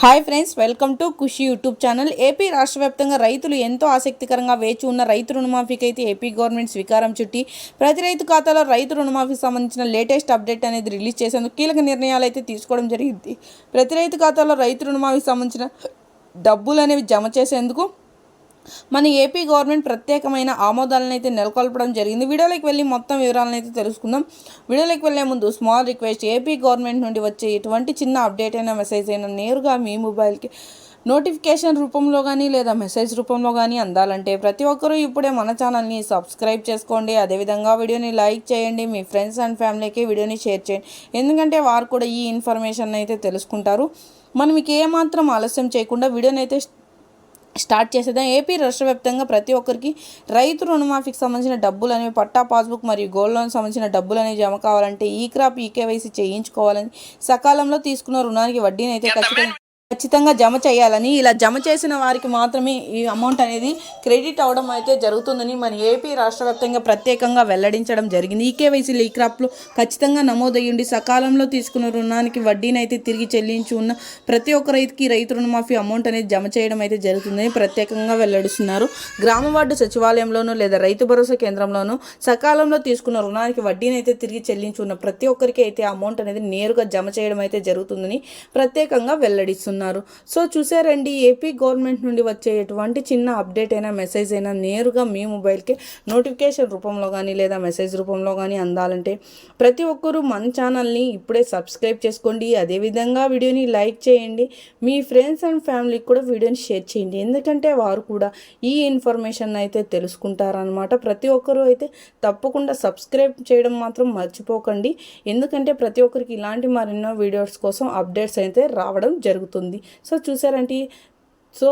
Hi friends welcome to Khushi YouTube channel. AP రాష్ట్ర వ్యాప్తంగా రైతులు ఎంతో ఆసక్తికరంగా వేచి ఉన్న రైతు రుణమాఫీకి అయితే ఏపీ గవర్నమెంట్ స్వీకారం చుట్టి ప్రతి రైతు ఖాతాలో రైతు రుణమాఫీకి సంబంధించిన లేటెస్ట్ అప్డేట్ అనేది రిలీజ్ చేసేందుకు కీలక నిర్ణయాలు అయితే తీసుకోవడం జరిగింది. ప్రతి రైతు ఖాతాలో రైతు రుణమాఫీకి సంబంధించిన డబ్బులు అనేవి జమ చేసేందుకు మన ఏపీ గవర్నమెంట్ ప్రత్యేకమైన ఆమోదాలను అయితే నెలకొల్పడం జరిగింది. వీడియోలోకి వెళ్ళి మొత్తం వివరాలను అయితే తెలుసుకుందాం. వీడియోలోకి వెళ్ళే ముందు స్మాల్ రిక్వెస్ట్ ఏపీ గవర్నమెంట్ నుండి వచ్చే ఎటువంటి చిన్న అప్డేట్ అయినా మెసేజ్ అయినా నేరుగా మీ మొబైల్కి నోటిఫికేషన్ రూపంలో కానీ లేదా మెసేజ్ రూపంలో కానీ అందాలంటే ప్రతి ఒక్కరూ ఇప్పుడే మన ఛానల్ని సబ్స్క్రైబ్ చేసుకోండి. అదేవిధంగా వీడియోని లైక్ చేయండి. మీ ఫ్రెండ్స్ అండ్ ఫ్యామిలీకి వీడియోని షేర్ చేయండి. ఎందుకంటే వారు కూడా ఈ ఇన్ఫర్మేషన్ అయితే తెలుసుకుంటారు. మనం మీకు ఏమాత్రం ఆలస్యం చేయకుండా వీడియోని అయితే స్టార్ట్ చేసేద్దాం. ఏపీ రాష్ట్ర వ్యాప్తంగా ప్రతి ఒక్కరికి రైతు రుణమాఫీకి సంబంధించిన డబ్బులు అనేవి పట్టా పాస్బుక్ మరియు గోల్డ్ లోన్ సంబంధించిన డబ్బులు అనేవి జమ కావాలంటే ఈ క్రాప్ ఈకేవైసీ చేయించుకోవాలని సకాలంలో తీసుకున్న రుణానికి వడ్డీని అయితే ఖచ్చితంగా ఖచ్చితంగా జమ చేయాలని ఇలా జమ చేసిన వారికి మాత్రమే ఈ అమౌంట్ అనేది క్రెడిట్ అవడం అయితే జరుగుతుందని మన ఏపీ రాష్ట్ర వ్యాప్తంగా ప్రత్యేకంగా వెల్లడించడం జరిగింది. ఈ కేవైసీలు ఈ క్రాప్లో ఖచ్చితంగా నమోదయ్యుండి సకాలంలో తీసుకున్న రుణానికి వడ్డీని అయితే తిరిగి చెల్లించి ఉన్న ప్రతి ఒక్క రైతుకి రైతు రుణమాఫీ అమౌంట్ అనేది జమ చేయడం అయితే జరుగుతుందని ప్రత్యేకంగా వెల్లడిస్తున్నారు. గ్రామ వార్డు సచివాలయంలోనూ లేదా రైతు భరోసా కేంద్రంలోనూ సకాలంలో తీసుకున్న రుణానికి వడ్డీని అయితే తిరిగి చెల్లించి ఉన్న ప్రతి ఒక్కరికి అయితే అమౌంట్ అనేది నేరుగా జమ చేయడం అయితే జరుగుతుందని ప్రత్యేకంగా వెల్లడిస్తున్నారు. సో చూసారండి ఏపీ గవర్నమెంట్ నుండి వచ్చే ఎటువంటి చిన్న అప్డేట్ అయినా మెసేజ్ అయినా నేరుగా మీ మొబైల్కి నోటిఫికేషన్ రూపంలో కానీ లేదా మెసేజ్ రూపంలో కానీ అందాలంటే ప్రతి ఒక్కరూ మన ఛానల్ని ఇప్పుడే సబ్స్క్రైబ్ చేసుకోండి. అదేవిధంగా వీడియోని లైక్ చేయండి. మీ ఫ్రెండ్స్ అండ్ ఫ్యామిలీకి కూడా వీడియోని షేర్ చేయండి. ఎందుకంటే వారు కూడా ఈ ఇన్ఫర్మేషన్ అయితే తెలుసుకుంటారనమాట ప్రతి ఒక్కరూ అయితే తప్పకుండా సబ్స్క్రైబ్ చేయడం మాత్రం మర్చిపోకండి. ఎందుకంటే ప్రతి ఒక్కరికి ఇలాంటి మరెన్నో వీడియోస్ కోసం అప్డేట్స్ అయితే రావడం జరుగుతుంది. సో చూసారంటే సో